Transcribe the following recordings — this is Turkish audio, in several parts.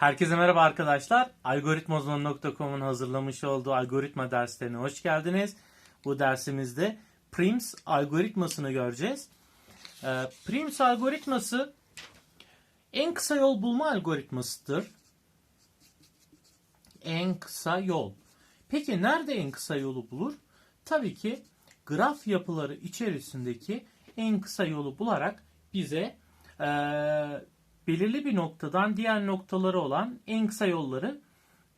Herkese merhaba arkadaşlar. Algoritmozon.com'un hazırlamış olduğu algoritma derslerine hoş geldiniz. Bu dersimizde Prims algoritmasını göreceğiz. Ee, Prims algoritması en kısa yol bulma algoritmasıdır. En kısa yol. Peki nerede en kısa yolu bulur? Tabii ki graf yapıları içerisindeki en kısa yolu bularak bize eee, belirli bir noktadan diğer noktaları olan en kısa yolları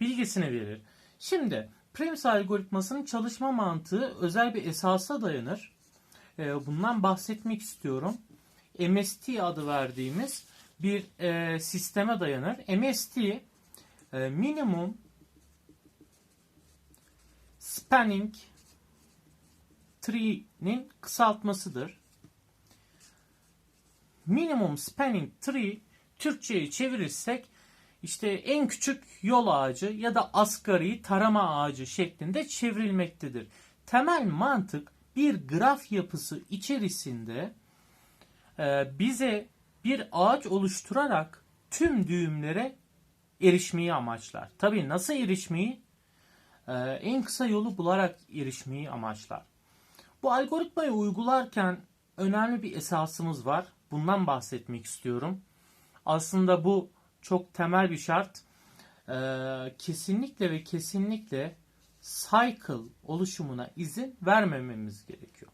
bilgisini verir. Şimdi Prims algoritmasının çalışma mantığı özel bir esasa dayanır. Eee, bundan bahsetmek istiyorum. MST adı verdiğimiz bir eee, sisteme dayanır. MST eee, minimum spanning tree'nin kısaltmasıdır. Minimum spanning tree Türkçe'ye çevirirsek işte en küçük yol ağacı ya da asgari tarama ağacı şeklinde çevrilmektedir. Temel mantık bir graf yapısı içerisinde e, bize bir ağaç oluşturarak tüm düğümlere erişmeyi amaçlar. Tabii nasıl erişmeyi? Ee, en kısa yolu bularak erişmeyi amaçlar. Bu algoritmayı uygularken önemli bir esasımız var. Bundan bahsetmek istiyorum. Aslında bu çok temel bir şart. Ee, kesinlikle ve kesinlikle cycle oluşumuna izin vermememiz gerekiyor.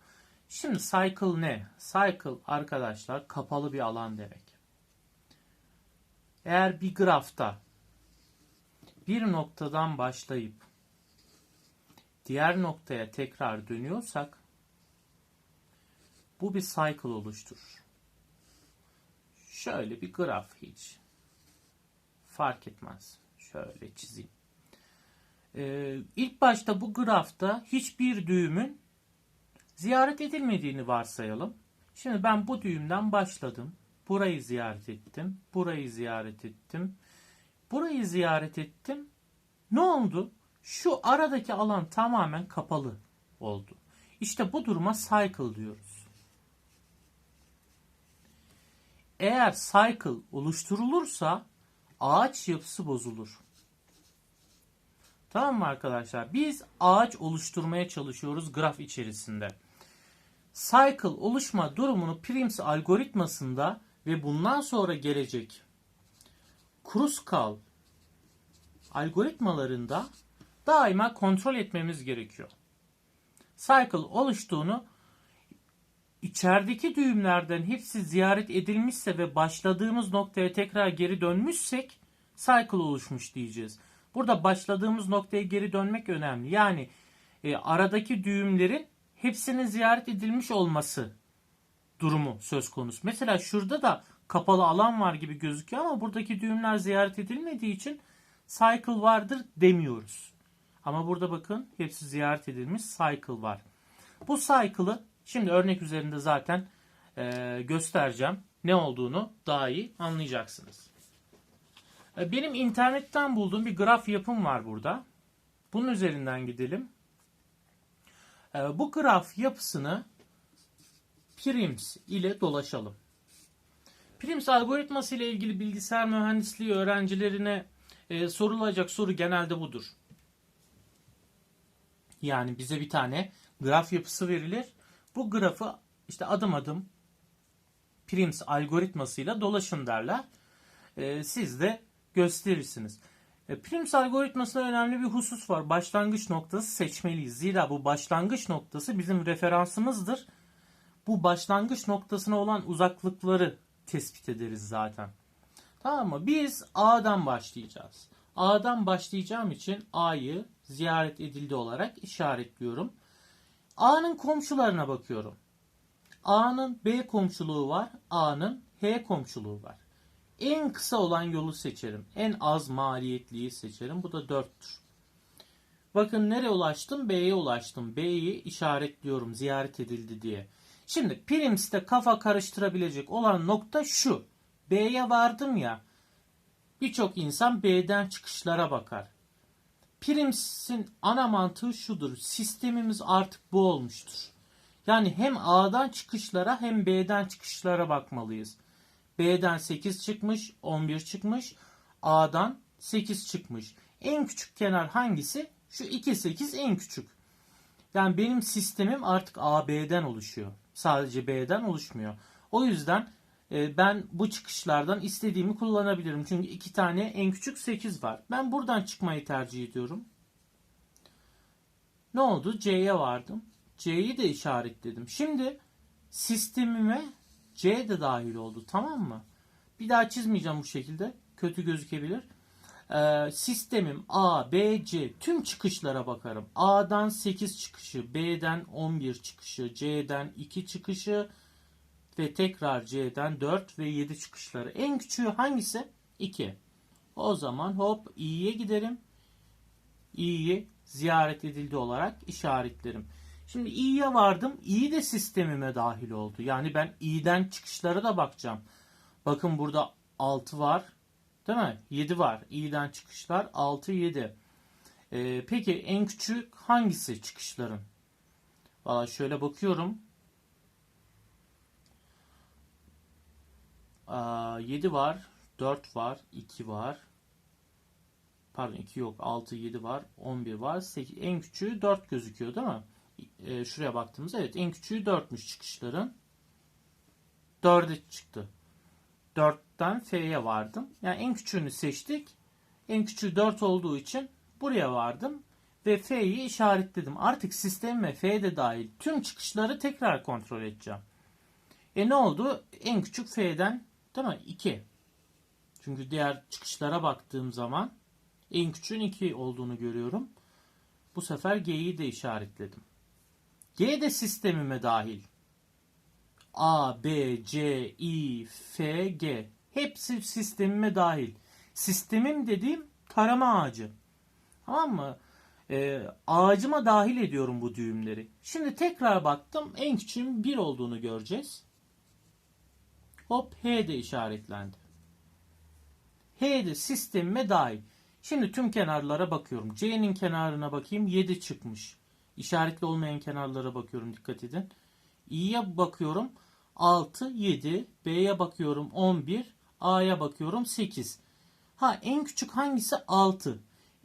Şimdi cycle ne? Cycle arkadaşlar kapalı bir alan demek. Eğer bir grafta bir noktadan başlayıp diğer noktaya tekrar dönüyorsak bu bir cycle oluşturur. Şöyle bir graf hiç fark etmez. Şöyle çizeyim. Ee, ilk başta bu grafta hiçbir düğümün ziyaret edilmediğini varsayalım. Şimdi ben bu düğümden başladım. Burayı ziyaret ettim. Burayı ziyaret ettim. Burayı ziyaret ettim. Ne oldu? Şu aradaki alan tamamen kapalı oldu. İşte bu duruma cycle diyoruz. Eğer cycle oluşturulursa ağaç yapısı bozulur. Tamam mı arkadaşlar? Biz ağaç oluşturmaya çalışıyoruz graf içerisinde. Cycle oluşma durumunu Prims algoritmasında ve bundan sonra gelecek Kruskal algoritmalarında daima kontrol etmemiz gerekiyor. Cycle oluştuğunu içerideki düğümlerden hepsi ziyaret edilmişse ve başladığımız noktaya tekrar geri dönmüşsek cycle oluşmuş diyeceğiz. Burada başladığımız noktaya geri dönmek önemli. Yani e, aradaki düğümlerin hepsinin ziyaret edilmiş olması durumu söz konusu. Mesela şurada da kapalı alan var gibi gözüküyor ama buradaki düğümler ziyaret edilmediği için cycle vardır demiyoruz. Ama burada bakın hepsi ziyaret edilmiş cycle var. Bu cycle'ı şimdi örnek üzerinde zaten e, göstereceğim. Ne olduğunu daha iyi anlayacaksınız. E, benim internetten bulduğum bir graf yapım var burada. Bunun üzerinden gidelim. E, bu graf yapısını Prims ile dolaşalım. Prims algoritması ile ilgili bilgisayar mühendisliği öğrencilerine e, sorulacak soru genelde budur. Yani bize bir tane graf yapısı verilir. Bu grafı işte adım adım Prims algoritmasıyla dolaşın derler. E, siz de gösterirsiniz. E, Prims algoritmasında önemli bir husus var. Başlangıç noktası seçmeliyiz. Zira bu başlangıç noktası bizim referansımızdır. Bu başlangıç noktasına olan uzaklıkları tespit ederiz zaten. Tamam mı? Biz A'dan başlayacağız. A'dan başlayacağım için A'yı ziyaret edildi olarak işaretliyorum. A'nın komşularına bakıyorum. A'nın B komşuluğu var. A'nın H komşuluğu var. En kısa olan yolu seçerim. En az maliyetliyi seçerim. Bu da 4'tür. Bakın nereye ulaştım? B'ye ulaştım. B'yi işaretliyorum ziyaret edildi diye. Şimdi Prims'te kafa karıştırabilecek olan nokta şu. B'ye vardım ya. Birçok insan B'den çıkışlara bakar. Prims'in ana mantığı şudur. Sistemimiz artık bu olmuştur. Yani hem A'dan çıkışlara hem B'den çıkışlara bakmalıyız. B'den 8 çıkmış, 11 çıkmış. A'dan 8 çıkmış. En küçük kenar hangisi? Şu 2 8 en küçük. Yani benim sistemim artık A, B'den oluşuyor. Sadece B'den oluşmuyor. O yüzden ben bu çıkışlardan istediğimi kullanabilirim. Çünkü iki tane en küçük 8 var. Ben buradan çıkmayı tercih ediyorum. Ne oldu? C'ye vardım. C'yi de işaretledim. Şimdi sistemime C de dahil oldu. Tamam mı? Bir daha çizmeyeceğim bu şekilde. Kötü gözükebilir. Ee, sistemim A, B, C tüm çıkışlara bakarım. A'dan 8 çıkışı, B'den 11 çıkışı, C'den 2 çıkışı ve tekrar C'den 4 ve 7 çıkışları. En küçüğü hangisi? 2. O zaman hop i'ye giderim. i'yi ziyaret edildi olarak işaretlerim. Şimdi i'ye vardım. i de sistemime dahil oldu. Yani ben i'den çıkışlara da bakacağım. Bakın burada 6 var. Değil mi? 7 var. i'den çıkışlar 6 7. Ee, peki en küçük hangisi çıkışların? Valla şöyle bakıyorum. 7 var. 4 var. 2 var. Pardon 2 yok. 6, 7 var. 11 var. 8. En küçüğü 4 gözüküyor değil mi? Ee, şuraya baktığımızda evet en küçüğü 4'müş çıkışların. 4'e çıktı. 4'ten F'ye vardım. Yani en küçüğünü seçtik. En küçüğü 4 olduğu için buraya vardım. Ve F'yi işaretledim. Artık sistemime F de dahil tüm çıkışları tekrar kontrol edeceğim. E ne oldu? En küçük F'den değil mi? 2. Çünkü diğer çıkışlara baktığım zaman en küçüğün 2 olduğunu görüyorum. Bu sefer G'yi de işaretledim. G de sistemime dahil. A, B, C, I, F, G. Hepsi sistemime dahil. Sistemim dediğim tarama ağacı. Tamam mı? Ee, ağacıma dahil ediyorum bu düğümleri. Şimdi tekrar baktım. En küçüğün 1 olduğunu göreceğiz. Hop H de işaretlendi. H de sistemime dahil. Şimdi tüm kenarlara bakıyorum. C'nin kenarına bakayım 7 çıkmış. İşaretli olmayan kenarlara bakıyorum dikkat edin. İ'ye bakıyorum 6, 7. B'ye bakıyorum 11. A'ya bakıyorum 8. Ha en küçük hangisi? 6.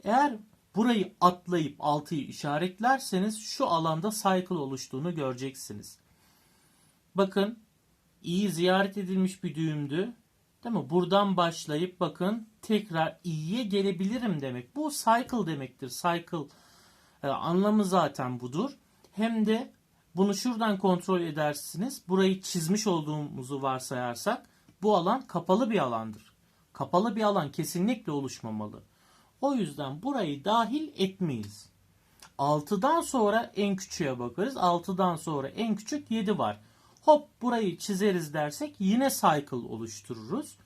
Eğer burayı atlayıp 6'yı işaretlerseniz şu alanda cycle oluştuğunu göreceksiniz. Bakın i ziyaret edilmiş bir düğümdü. Değil mi? Buradan başlayıp bakın tekrar i'ye gelebilirim demek. Bu cycle demektir. Cycle e, anlamı zaten budur. Hem de bunu şuradan kontrol edersiniz. Burayı çizmiş olduğumuzu varsayarsak bu alan kapalı bir alandır. Kapalı bir alan kesinlikle oluşmamalı. O yüzden burayı dahil etmeyiz. 6'dan sonra en küçüğe bakarız. 6'dan sonra en küçük 7 var. Hop burayı çizeriz dersek yine cycle oluştururuz.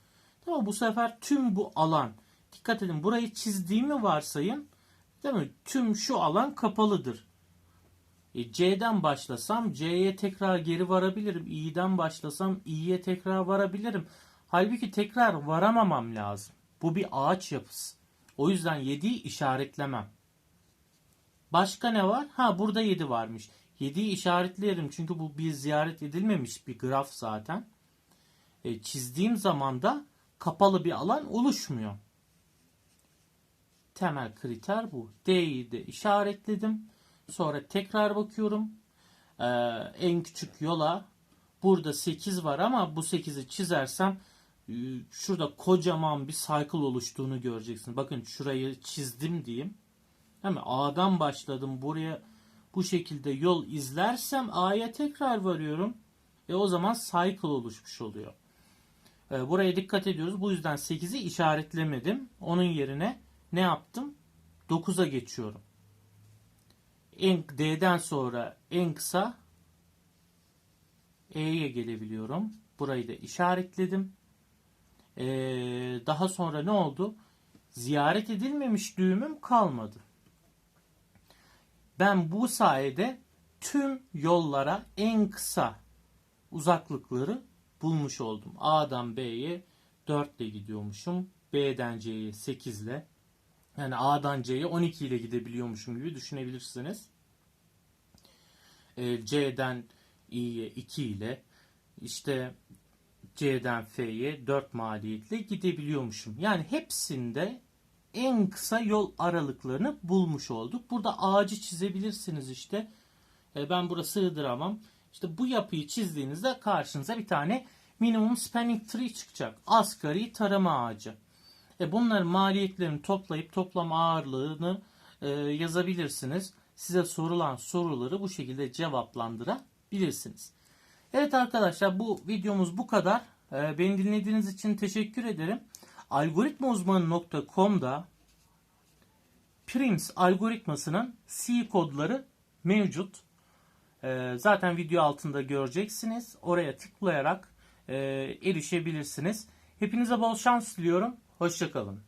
Tamam bu sefer tüm bu alan dikkat edin burayı çizdiğimi varsayın. Değil mi? Tüm şu alan kapalıdır. E, C'den başlasam C'ye tekrar geri varabilirim. İ'den başlasam İ'ye tekrar varabilirim. Halbuki tekrar varamamam lazım. Bu bir ağaç yapısı. O yüzden 7'yi işaretlemem. Başka ne var? Ha burada 7 varmış. 7'yi işaretleyelim çünkü bu bir ziyaret edilmemiş bir graf zaten. E, çizdiğim zaman da kapalı bir alan oluşmuyor. Temel kriter bu. D'yi de işaretledim. Sonra tekrar bakıyorum. Ee, en küçük yola burada 8 var ama bu 8'i çizersem e, şurada kocaman bir cycle oluştuğunu göreceksin. Bakın şurayı çizdim diyeyim. Değil mi? A'dan başladım. Buraya bu şekilde yol izlersem A'ya tekrar varıyorum. E o zaman cycle oluşmuş oluyor. E, buraya dikkat ediyoruz. Bu yüzden 8'i işaretlemedim. Onun yerine ne yaptım? 9'a geçiyorum. En, D'den sonra en kısa E'ye gelebiliyorum. Burayı da işaretledim. Ee, daha sonra ne oldu? Ziyaret edilmemiş düğümüm kalmadı. Ben bu sayede tüm yollara en kısa uzaklıkları bulmuş oldum. A'dan B'ye 4 ile gidiyormuşum. B'den C'ye 8 ile. Yani A'dan C'ye 12 ile gidebiliyormuşum gibi düşünebilirsiniz. Ee, C'den İ'ye 2 ile işte C'den F'ye 4 maliyetle gidebiliyormuşum. Yani hepsinde en kısa yol aralıklarını bulmuş olduk. Burada ağacı çizebilirsiniz işte. E, ben burada sığdıramam. İşte bu yapıyı çizdiğinizde karşınıza bir tane minimum spanning tree çıkacak. Asgari tarama ağacı. E, bunların maliyetlerini toplayıp toplam ağırlığını e, yazabilirsiniz. Size sorulan soruları bu şekilde cevaplandırabilirsiniz. Evet arkadaşlar bu videomuz bu kadar. E, beni dinlediğiniz için teşekkür ederim. Algoritmauzmanı.com'da Prims algoritmasının C kodları mevcut. E, zaten video altında göreceksiniz. Oraya tıklayarak e, erişebilirsiniz. Hepinize bol şans diliyorum. Hoşçakalın.